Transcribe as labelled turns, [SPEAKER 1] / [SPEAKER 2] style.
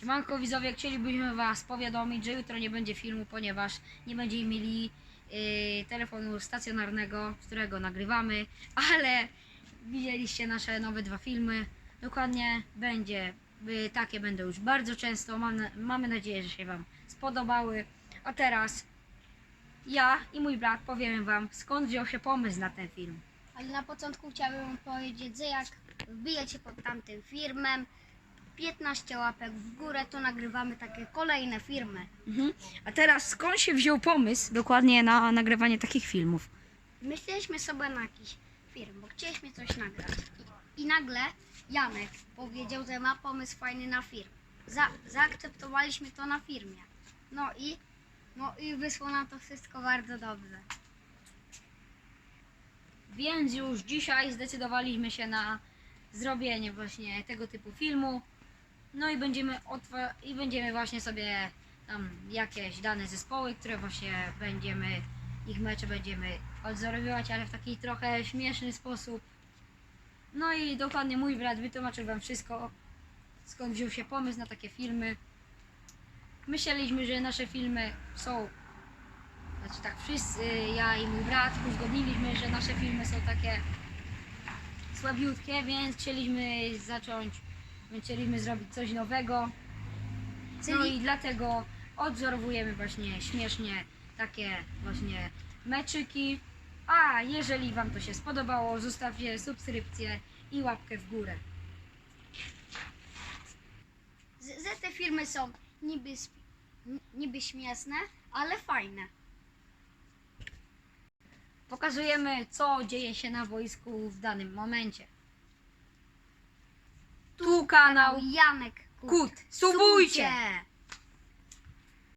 [SPEAKER 1] Siemanko widzowie, chcielibyśmy Was powiadomić, że jutro nie będzie filmu, ponieważ nie będziemy mieli y, telefonu stacjonarnego, z którego nagrywamy, ale widzieliście nasze nowe dwa filmy. Dokładnie będzie, y, takie będą już bardzo często. Mam, mamy nadzieję, że się Wam spodobały. A teraz ja i mój brat powiemy Wam, skąd wziął się pomysł na ten film.
[SPEAKER 2] Ale na początku chciałbym powiedzieć, że jak wbijecie pod tamtym filmem 15 łapek w górę, to nagrywamy takie kolejne filmy.
[SPEAKER 1] Mhm. A teraz skąd się wziął pomysł dokładnie na nagrywanie takich filmów?
[SPEAKER 2] Myśleliśmy sobie na jakiś film, bo chcieliśmy coś nagrać. I, i nagle Janek powiedział, że ma pomysł fajny na film. Za, zaakceptowaliśmy to na firmie. No i, no i wyszło nam to wszystko bardzo dobrze.
[SPEAKER 1] Więc już dzisiaj zdecydowaliśmy się na zrobienie właśnie tego typu filmu. No i będziemy i będziemy właśnie sobie tam jakieś dane zespoły, które właśnie będziemy, ich mecze będziemy odzorowywać, ale w taki trochę śmieszny sposób. No i dokładnie mój brat wytłumaczył wam wszystko, skąd wziął się pomysł na takie filmy. Myśleliśmy, że nasze filmy są znaczy tak wszyscy, ja i mój brat uzgodniliśmy, że nasze filmy są takie słabiutkie, więc chcieliśmy zacząć, więc chcieliśmy zrobić coś nowego. No
[SPEAKER 2] Czyli-
[SPEAKER 1] i dlatego odwzorowujemy właśnie śmiesznie takie właśnie meczyki. A jeżeli Wam to się spodobało, zostawcie subskrypcję i łapkę w górę.
[SPEAKER 2] Z- Że te filmy są niby, sp- n- niby śmieszne, ale fajne.
[SPEAKER 1] Pokazujemy, co dzieje się na wojsku w danym momencie. Tu kanał
[SPEAKER 2] Janek
[SPEAKER 1] Kut.
[SPEAKER 2] Subujcie!